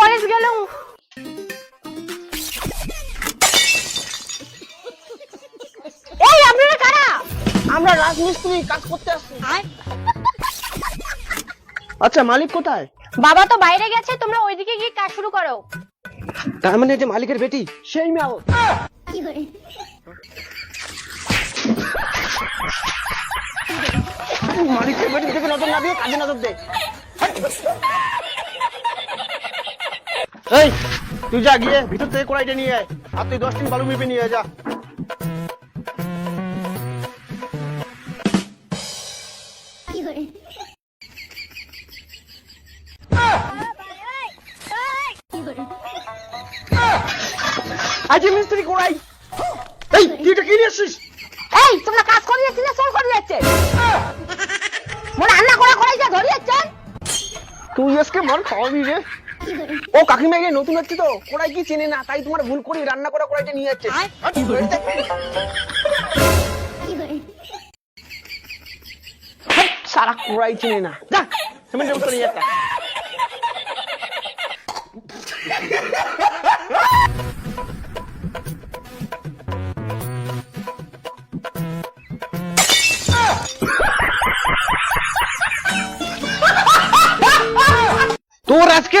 College গেলাম এই আপনারা কারা? আমরা রাজমিস্ত্রি কাজ করতে আসছি। আচ্ছা মালিক কোথায়? বাবা তো বাইরে গেছে তোমরা ওইদিকে গিয়ে কাজ শুরু করো। তার মানে যে মালিকের বেটি সেই মেয়ে মালিকের বেটি দেখে নজর না দিয়ে কাজে নজর দে। এই তুই যা গিয়ে ভিতর থেকে কড়াইটা নিয়ে আয় আর তুই দশ দিন বালু মেপে নিয়ে যা। আজকে মিস্ত্রি কড়াই। এই তুই এটা কি নিয়ে আসছিস? এই তোমরা কাজ করে যাচ্ছি না করে যাচ্ছে মনে রান্না করা করাই যা ধরে যাচ্ছেন তুই আজকে মার খাওয়াবি রে। ও কাকিমা গিয়ে নতুন হচ্ছে তো? কড়াই কি চেনে না? তাই তোমার ভুল করি রান্না করা কড়াইটা নিয়ে যাচ্ছে। সারা কড়াই চেনে না। যা সিমেন্টের উপরে নিয়ে যাচ্ছে তোর আজকে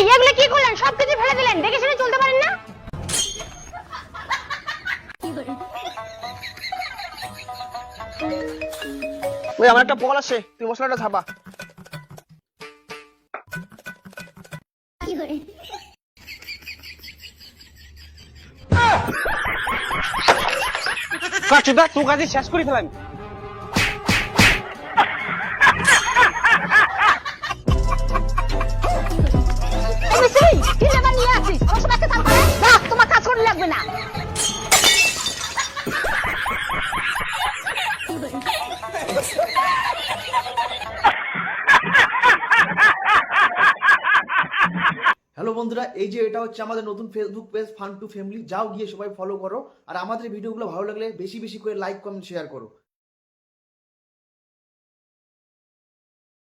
এই এগুলো কি করলেন? সব কিছু ফেলে দিলেন। দেখে শুনে চলতে পারেন না? ওই আমার একটা বল আছে। তুই মশলাটা ঝাপা কাচুদা তুই কাজে শেষ করে ফেলাম না। হ্যালো বন্ধুরা, এই যে এটা হচ্ছে আমাদের নতুন Facebook page fun to family যাও গিয়ে সবাই ফলো করো। আর আমাদের ভিডিওগুলো ভালো লাগলে বেশি বেশি করে লাইক কমেন্ট শেয়ার করো।